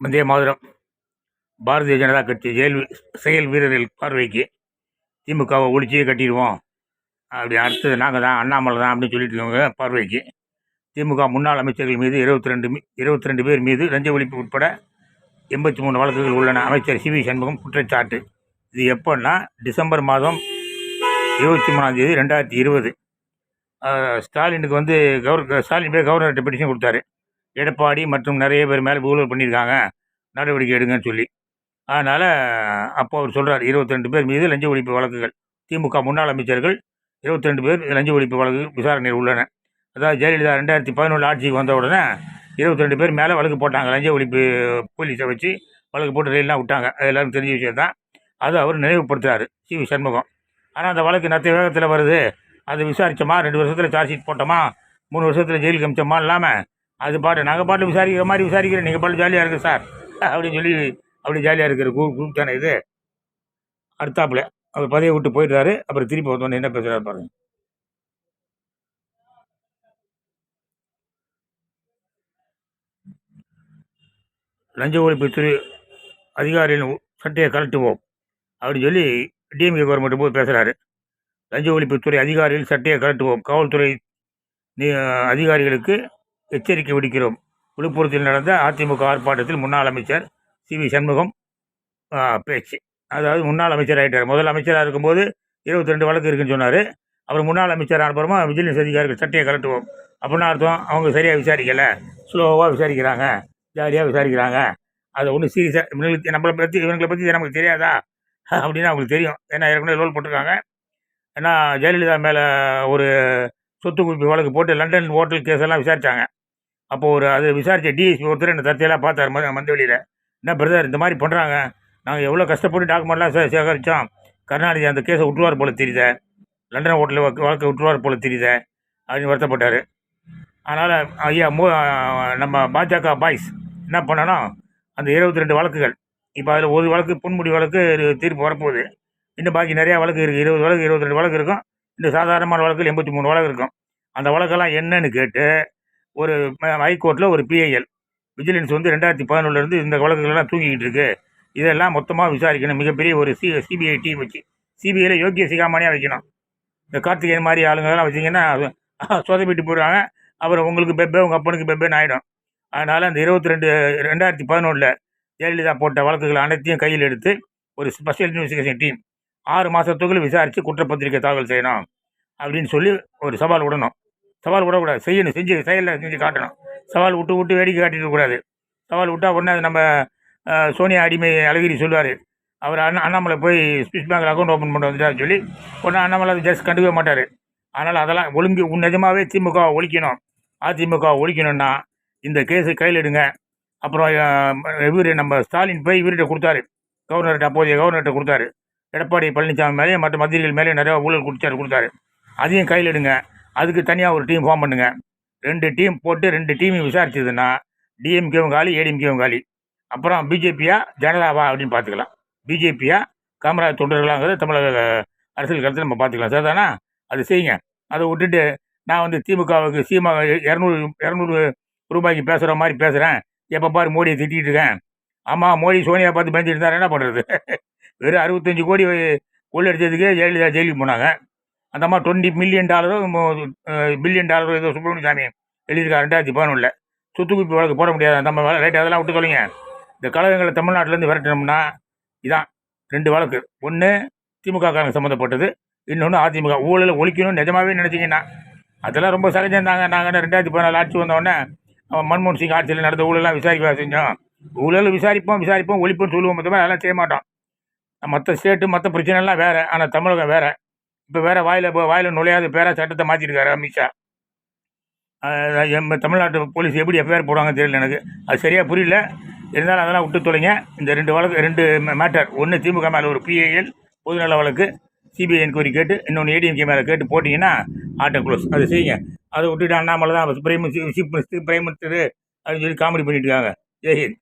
முந்தைய மாதரம். பாரதிய ஜனதா கட்சி செயல் செயல் வீரர்கள் பார்வைக்கு திமுகவை ஒழிச்சியே கட்டிடுவோம். அப்படி அடுத்தது நாங்கள் தான் அண்ணாமலை தான் அப்படின்னு சொல்லிட்டு இருக்கவங்க பார்வைக்கு. திமுக முன்னாள் அமைச்சர்கள் மீது இருபத்தி ரெண்டு இருபத்தி ரெண்டு பேர் மீது லஞ்ச ஒழிப்பு உட்பட எண்பத்தி மூணு வழக்குகள் உள்ளன. அமைச்சர் சி வி சண்முகம் குற்றச்சாட்டு. இது எப்போன்னா டிசம்பர் மாதம் இருபத்தி மூணாம் தேதி ரெண்டாயிரத்தி இருபது. ஸ்டாலினுக்கு வந்து கவர் ஸ்டாலின் பேர் கவர்னர்கிட்ட பெட்டிஷன் கொடுத்தாரு. எடப்பாடி மற்றும் நிறைய பேர் மேலே ஊழல் பண்ணியிருக்காங்க. நடவடிக்கை எடுங்கன்னு சொல்லி. அதனால் அப்போ அவர் சொல்கிறார் இருபத்தி ரெண்டு பேர் மீது லஞ்ச ஒழிப்பு வழக்குகள். திமுக முன்னாள் அமைச்சர்கள் இருபத்தி ரெண்டு பேர் லஞ்ச ஒழிப்பு வழக்கு விசாரணையில் உள்ளன. அதாவது ஜெயலலிதா ரெண்டாயிரத்தி பதினொன்று ஆட்சிக்கு வந்த உடனே இருபத்தி ரெண்டு பேர் மேலே வழக்கு போட்டாங்க. லஞ்ச ஒழிப்பு போலீஸை வச்சு வழக்கு போட்டு ரயிலெலாம் விட்டாங்க. அது எல்லாருக்கும் தெரிஞ்ச விஷயம் தான் அது அவர் நினைவுபடுத்துறாரு சி. வி. சண்முகம். ஆனால் அந்த வழக்கு நத்த வேகத்தில் வருது. அது விசாரித்தோமா ரெண்டு வருஷத்தில் சார்ஜ் ஷீட் போட்டோமா? மூணு வருஷத்தில் ஜெயிலுக்கு அமிச்சோமா இல்லாமல் அது பாட்டு நாங்கள் பாட்டு விசாரிக்கிற மாதிரி விசாரிக்கிறேன். நீங்கள் பாட்டு ஜாலியாக இருக்குது சார் அப்படின்னு சொல்லி அப்படி ஜாலியாக இருக்கிற குரூப் குரூப் தானே இது. அடுத்தாப்புல அவர் பதவியை விட்டு போயிடுறாரு. அப்புறம் திருப்பி வந்தோடனே என்ன பேசுகிறாரு பாருங்க. லஞ்ச ஒழிப்புத்துறை அதிகாரிகளின் சட்டையை கழட்டுவோம். அப்படின்னு சொல்லி டிஎம்கே கவர்மெண்ட் போய் பேசுகிறாரு லஞ்ச ஒழிப்புத்துறை அதிகாரிகள் சட்டையை கழட்டுவோம். காவல்துறை நீ- அதிகாரிகளுக்கு எச்சரிக்கை விடுக்கிறோம். விழுப்புரத்தில் நடந்த அதிமுக ஆர்ப்பாட்டத்தில் முன்னாள் அமைச்சர் சி வி சண்முகம் பேச்சு. அதாவது முன்னாள் அமைச்சர் ஆகிட்டார் முதல் அமைச்சராக இருக்கும்போது இருபத்தி ரெண்டு வழக்கு இருக்குன்னு சொன்னார். அப்புறம் முன்னாள் அமைச்சர் அனுப்புறமா விஜிலன்ஸ் அதிகாரிகள் சட்டையை கழட்டுவோம் அப்படின்னா அர்த்தம். அவங்க சரியாக விசாரிக்கலை. ஸ்லோவாக விசாரிக்கிறாங்க. ஜாலியாக விசாரிக்கிறாங்க. அதை ஒன்றும் சீரியஸாக இவங்களுக்கு நம்மளை பற்றி இவங்களை பற்றி நமக்கு தெரியாதா? அப்படின்னு அவங்களுக்கு தெரியும். ஏன்னா ஏற்கனவே லோல் போட்டிருக்காங்க. ஏன்னா ஜெயலலிதா மேலே ஒரு சொத்து குவிப்பு வழக்கு போட்டு லண்டன் ஹோட்டல் கேஸ் எல்லாம் விசாரித்தாங்க அப்போ ஒரு அது விசாரித்த டிஎஸ்பி ஒருத்தர் என்ன தற்செயலாக பார்த்தார் மந்த மந்தவெளியில் என்ன பிரதர் இந்த மாதிரி பண்ணுறாங்க நாங்கள் எவ்வளோ கஷ்டப்பட்டு டாக்குமெண்ட்லாம் சே சேகரித்தோம் கருணாநிதி அந்த கேஸை விட்டுருவார் போல் தெரியுத. லண்டன் ஹோட்டலில் வழக்கை விட்டுருவார் போல் தெரியுத. அப்படின்னு வருத்தப்பட்டார். அதனால் ஐயா மோ நம்ம பாஜக பாய்ஸ் என்ன பண்ணணும்? அந்த இருபத்தி ரெண்டு வழக்குகள். இப்போ அதில் ஒரு வழக்கு பொன்முடி வழக்கு தீர்ப்பு வரப்போகுது. இன்னும் பாக்கி நிறையா வழக்கு இருக்குது இருபது வழக்கு இருபத்தி ரெண்டு வழக்கு இருக்கும். இந்த சாதாரணமான வழக்கு எண்பத்தி மூணு வழக்கு இருக்கும். அந்த வழக்கெல்லாம் என்னன்னு கேட்டு ஒரு ஹைகோர்ட்டில் ஒரு பிஐஎல் விஜிலன்ஸ் வந்து ரெண்டாயிரத்தி பதினொன்றுலேருந்து இந்த வழக்குகள்லாம் தூங்கிக்கிட்டு இருக்கு. இதெல்லாம் மொத்தமாக விசாரிக்கணும். மிகப்பெரிய ஒரு சி சிபிஐ டீம் வச்சு சிபிஐயில் யோக்கிய சிகாமணியாக வைக்கணும். இந்த கார்த்திகேயன் மாதிரி ஆளுங்கெல்லாம் வச்சிங்கன்னா சொதப்பிட்டு போயிடுவாங்க. அப்புறம் உங்களுக்கு பெப்பே உங்கள் அப்பனுக்கு பெப்பேன்னு ஆகிடும் அதனால் அந்த இருபத்தி ரெண்டு ரெண்டாயிரத்தி பதினொன்றில் ஜெயலலிதா போட்ட வழக்குகள் அனைத்தையும் கையில் எடுத்து ஒரு ஸ்பெஷல் இன்வெஸ்டிகேஷன் டீம் ஆறு மாதத்துக்குள்ள விசாரித்து குற்றப்பத்திரிக்கை தாக்கல் செய்யணும் அப்படின்னு சொல்லி ஒரு சவால் விடணும். சவால் விடக்கூடாது. செய்யணும். செஞ்சு செயலில் செஞ்சு காட்டணும். சவால் விட்டு விட்டு வேடிக்கை காட்டிட்டு கூடாது சவால் விட்டால் உடனே அது நம்ம சோனியா அடிமை அழகிரி சொல்லுவார். அவர் அண்ணா அண்ணாமலை போய் ஸ்விஸ் பேங்கில் அக்கௌண்ட் ஓப்பன் பண்ண சொல்லி உடனே அண்ணாமலை அதை ஜஸ்ட் கண்டுக்கவே மாட்டார். அதனால் அதெல்லாம் ஒழுங்கு உன் நிஜமாவே திமுக ஒழிக்கணும். அதிமுக ஒழிக்கணும்னா இந்த கேஸு கையில் எடுங்க. அப்புறம் இவர் நம்ம ஸ்டாலின் போய் இவர்கிட்ட கொடுத்தாரு. கவர்னர்கிட்ட அப்போதைய கவர்னர்கிட்ட கொடுத்தாரு. எடப்பாடி பழனிசாமி மேலேயும் மற்ற மந்திரிகள் மேலேயும் நிறையா ஊழல் கொடுத்தாரு கொடுத்தாரு. அதையும் கையில் எடுங்க. அதுக்கு தனியாக ஒரு டீம் ஃபார்ம் பண்ணுங்க. ரெண்டு டீம் போட்டு ரெண்டு டீமையும் விசாரிச்சதுன்னா டிஎம்கேவும் காலி ஏடிஎம்கேவும் காலி. அப்புறம் பிஜேபியா ஜனதாவா அப்படின்னு பார்த்துக்கலாம். பிஜேபியா காமராஜ் தொண்டர்களாங்கிறது தமிழக அரசியல் கருத்து நம்ம பார்த்துக்கலாம். சார் தானா? அது செய்யுங்க. அதை விட்டுட்டு நான் வந்து திமுகவுக்கு சீமா இரநூறு இரநூறு ரூபாய்க்கு பேசுகிற மாதிரி பேசுகிறேன் எப்போ பாரு மோடியை திட்டிகிட்டு இருக்கேன். ஆமாம் மோடி சோனியா பார்த்து பயந்துட்டு இருந்தார். என்ன பண்ணுறது வெறும் அறுபத்தஞ்சி கோடி கொள்ளடிச்சதுக்கே ஜெயலலிதா ஜெயிலுக்கு போனாங்க. அந்த மாதிரி டுவெண்ட்டி மில்லியன் டாலரும் பில்லியன் டாலரும் ஏதோ சுப்பிரமணிய சாமி எழுதியிருக்காரு ரெண்டாயிரத்தி பதினொன்றில் சொத்து குவிப்பு வழக்கு போட முடியாது. நம்ம ரைட் அதெல்லாம் விட்டு சொல்லுங்க இந்த கழகங்களை தமிழ்நாட்டிலேருந்து விரட்டணும்னா இதான் ரெண்டு வழக்கு. ஒன்று திமுக காரங்க சம்மந்தப்பட்டது இன்னொன்று அதிமுக. ஊழல் ஒழிக்கணும்னு நிஜமாவே நினச்சிங்கன்னா அதெல்லாம் ரொம்ப சகஜம் தாங்க. நாங்கள் ரெண்டாயிரத்தி பதினாலு ஆட்சி வந்தோடனே அவன் மன்மோகன் சிங் ஆட்சியில் நடந்த ஊழலாம் விசாரிக்க செஞ்சோம். ஊழல் விசாரிப்போம் விசாரிப்போம் ஒழிப்போம்னு சொல்லுவோம் மொத்தமாக அதெல்லாம் செய்ய மாட்டோம். மற்ற ஸ்டேட்டு மற்ற பிரச்சனைலாம் வேறு ஆனால் தமிழகம் வேறு. இப்போ வேறு வாயில் இப்போ வாயில் நுழையாத பேராக சட்டத்தை மாற்றிருக்காரு அமித்ஷா. தமிழ்நாட்டு போலீஸ் எப்படி எஃப்ஐஆர் போடுவாங்க தெரியல எனக்கு. அது சரியாக புரியல. இருந்தாலும் அதெல்லாம் விட்டு தொலைங்க. இந்த ரெண்டு வழக்கு ரெண்டு மேட்டர் ஒன்று திமுக மேலே ஒரு பிஏஎல் பொதுநல வழக்கு. சிபிஐ என்கொயரி கேட்டு இன்னொன்று ஏடிஎம்கே மேலே கேட்டு போட்டிங்கன்னா ஆட்டோ க்ளோஸ் அதை செய்யுங்க. அதை விட்டுட்டு அண்ணாமலை தான் prime chief minister prime minister அப்படின்னு சொல்லி காமெடி பண்ணிட்டு இருக்காங்க. ஜெய்ஹிந்த்